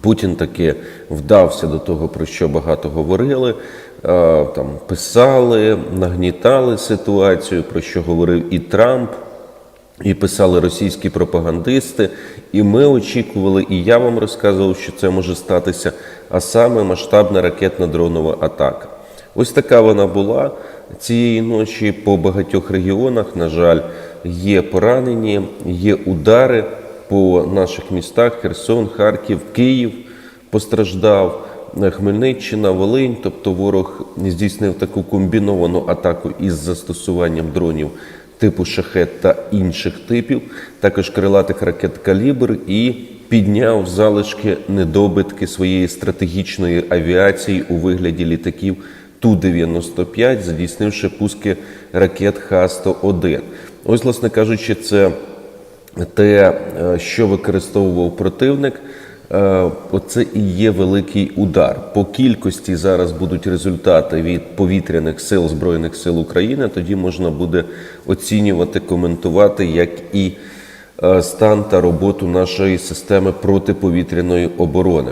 Путін таки вдався до того, про що багато говорили, е, там писали, нагнітали ситуацію, про що говорив і Трамп, і писали російські пропагандисти. І ми очікували, і я вам розказував, що це може статися, а саме масштабна ракетна дронова атака. Ось така вона була. Цієї ночі по багатьох регіонах, на жаль, є поранені, є удари по наших містах: Херсон, Харків, Київ постраждав. Хмельниччина, Волинь, тобто ворог здійснив таку комбіновану атаку із застосуванням дронів типу шахет та інших типів, також крилатих ракет калібр і підняв залишки недобитки своєї стратегічної авіації у вигляді літаків Ту-95, здійснивши пуски ракет Х-101. Ось, власне кажучи, це те, е, що використовував противник. Е, Оце і є великий удар. По кількості зараз будуть результати від повітряних сил Збройних сил України. Тоді можна буде оцінювати, коментувати, як і е, стан та роботу нашої системи протиповітряної оборони.